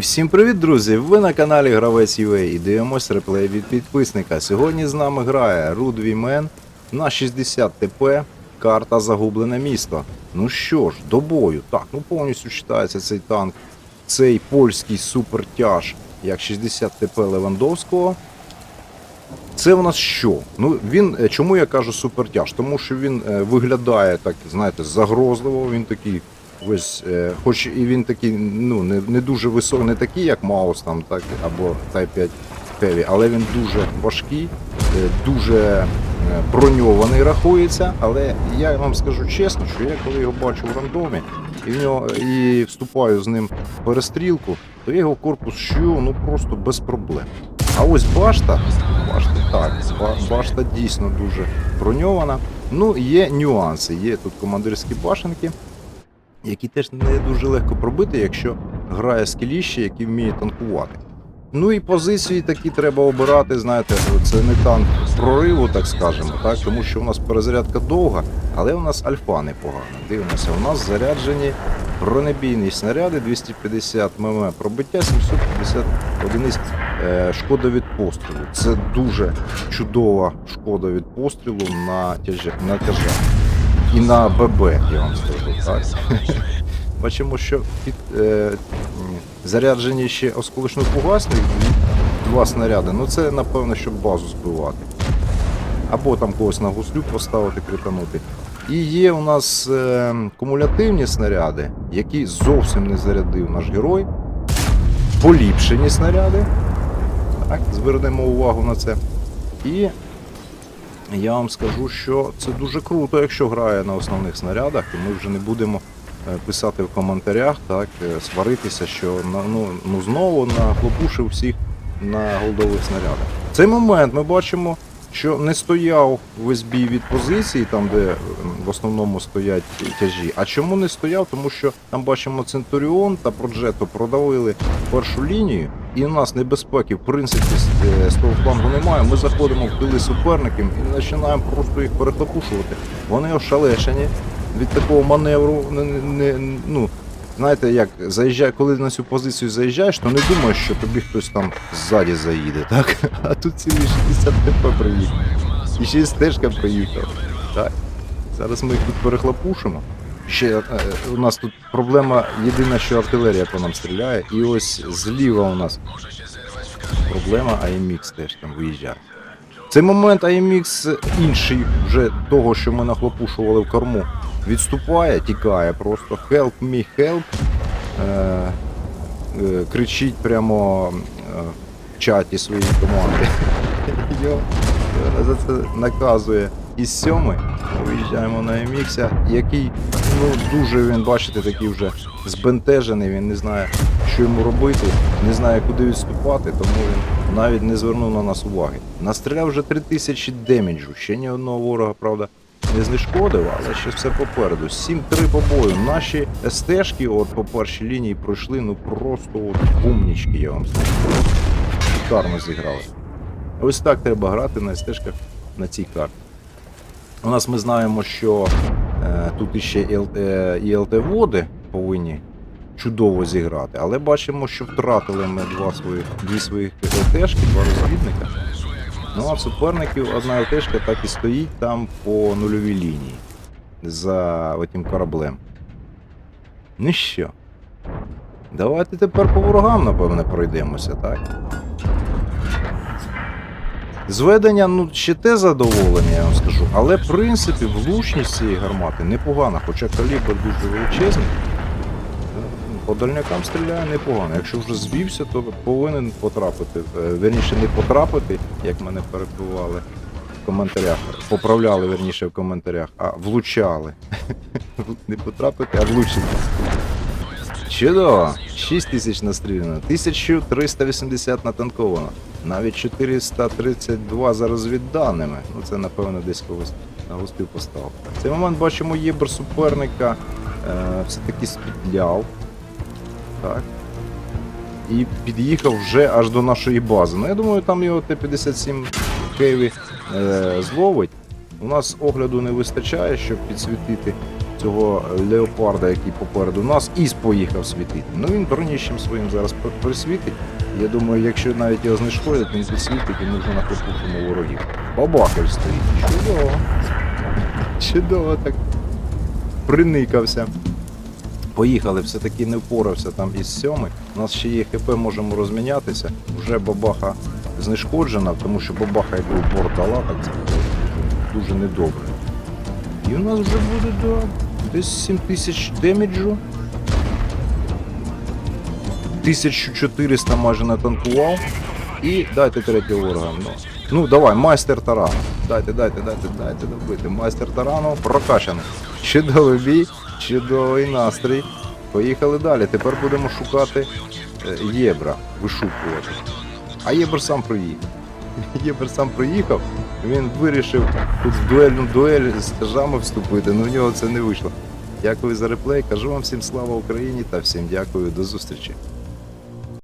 всім привіт, друзі! Ви на каналі Гравець UA і дивимось реплей від підписника. Сьогодні з нами грає Рудві Мен на 60 ТП, карта Загублене місто. Ну що ж, до бою. Так, ну повністю читається цей танк, цей польський супертяж, як 60 ТП Левандовського. Це у нас що? Ну він е, чому я кажу супертяж? Тому що він е, виглядає так, знаєте, загрозливо. Він такий весь, е, хоч і він такий, ну не, не дуже високий, не такий, як Маус там, так або Type 5 Heavy, але він дуже важкий, е, дуже е, броньований рахується. Але я вам скажу чесно, що я коли його бачу в рандомі і в нього і вступаю з ним в перестрілку, то я його корпус щую ну просто без проблем. А ось башта, башта так, башта дійсно дуже броньована. Ну, є нюанси. Є тут командирські башенки, які теж не дуже легко пробити, якщо грає скіліще, який вміє танкувати. Ну і позиції такі треба обирати, знаєте, це не танк прориву, так скажемо, так, тому що у нас перезарядка довга, але у нас альфа непогана. Дивимося, у нас заряджені бронебійні снаряди 250 мм, пробиття 750 одиниць е, шкода від пострілу. Це дуже чудова шкода від пострілу на тяжах. На тяжах. І на ББ, я вам скажу, так. Бачимо, що під, е, заряджені ще осколочно-фугасні два снаряди. Ну це напевно, щоб базу збивати. Або там когось на гуслю поставити, кританути. І є у нас е, кумулятивні снаряди, які зовсім не зарядив наш герой. Поліпшені снаряди. Так, звернемо увагу на це. І я вам скажу, що це дуже круто, якщо грає на основних снарядах, і ми вже не будемо е, писати в коментарях, так, е, сваритися, що ну, ну знову нахлопушив всіх на голдових снарядах. В цей момент ми бачимо, що не стояв весь бій від позиції, там, де в основному стоять тяжі. А чому не стояв? Тому що там бачимо Центуріон та Проджето продавили першу лінію, і у нас небезпеки, в принципі, з, е, з того флангу немає. Ми заходимо в тили суперників і починаємо просто їх перехлопушувати. Вони ошалешені від такого маневру. Не, не, не- ну, знаєте, як заїжджає, коли на цю позицію заїжджаєш, то не думаєш, що тобі хтось там ззаді заїде, так? А тут цілий 60 ТП приїхав. І ще стежка приїхала. Так. Зараз ми їх тут перехлопушимо. Ще е, у нас тут проблема єдина, що артилерія по нам стріляє. І ось зліва у нас проблема AMX теж там виїжджає. В цей момент AMX інший вже того, що ми нахлопушували в корму, відступає, тікає просто help me help. Е, е, кричить прямо е, в чаті своєї команди. За це наказує із сьомий. Виїжджаємо на MX, який ну дуже він, бачите, такий вже збентежений, він не знає, що йому робити, не знає, куди відступати, тому він навіть не звернув на нас уваги. Настріляв вже 3000 деміджу, ще ні одного ворога, правда, не знешкодив, але ще все попереду. 7-3 по бою. Наші СТшки от по першій лінії пройшли, ну просто от умнічки, я вам скажу. Шикарно зіграли. Ось так треба грати на СТшках на цій карті. У нас ми знаємо, що е, тут іще і ЛТ-води повинні чудово зіграти, але бачимо, що втратили ми два своїх, дві своїх ЛТшки, два розвідника. Ну а в суперників одна ЛТшка так і стоїть там по нульовій лінії за отім кораблем. Ну що? Давайте тепер по ворогам, напевне, пройдемося, так? Зведення, ну, ще те задоволення, я вам скажу. Але, в принципі, влучність цієї гармати непогана, хоча калібр дуже величезний. По дальнякам стріляє непогано. Якщо вже звівся, то повинен потрапити. Е, Вірніше, не потрапити, як мене перебували в коментарях. Поправляли, верніше, в коментарях, а влучали. Не потрапити, а влучити. Чудово! 6 тисяч настріляно, 1380 натанковано, навіть 432 за розвідданими. Ну це напевно десь когось на гостив поставив. В цей момент бачимо єбер суперника е, все-таки спідляв. Так. І під'їхав вже аж до нашої бази. Ну я думаю, там його Т-57 Хеві е, зловить. У нас огляду не вистачає, щоб підсвітити цього леопарда, який попереду нас, і поїхав світити. Ну він броніщем своїм зараз присвітить. Я думаю, якщо навіть його знешкодять, він підсвітить і можна нахлопушимо ворогів. Бабахель стоїть. Чудово. Чудово так. Приникався. Поїхали, все-таки не впорався там із сьоми. У нас ще є ХП, можемо розмінятися. Вже бабаха знешкоджена, тому що бабаха яку борт дала, так це дуже, недобре. І у нас вже буде да, десь 7 тисяч демеджу. 1400 майже натанкував. І дайте третього ворога. Ну, ну давай, майстер тарану. Дайте, дайте, дайте, дайте добити. Майстер тарану прокачаний. Чудовий бій, чудовий настрій. Поїхали далі. Тепер будемо шукати е, Єбра, вишукувати. А Єбр сам приїхав. Єбер сам приїхав, він вирішив тут в дуельну дуель з стажами вступити, але в нього це не вийшло. Дякую за реплей. Кажу вам всім слава Україні та всім дякую до зустрічі.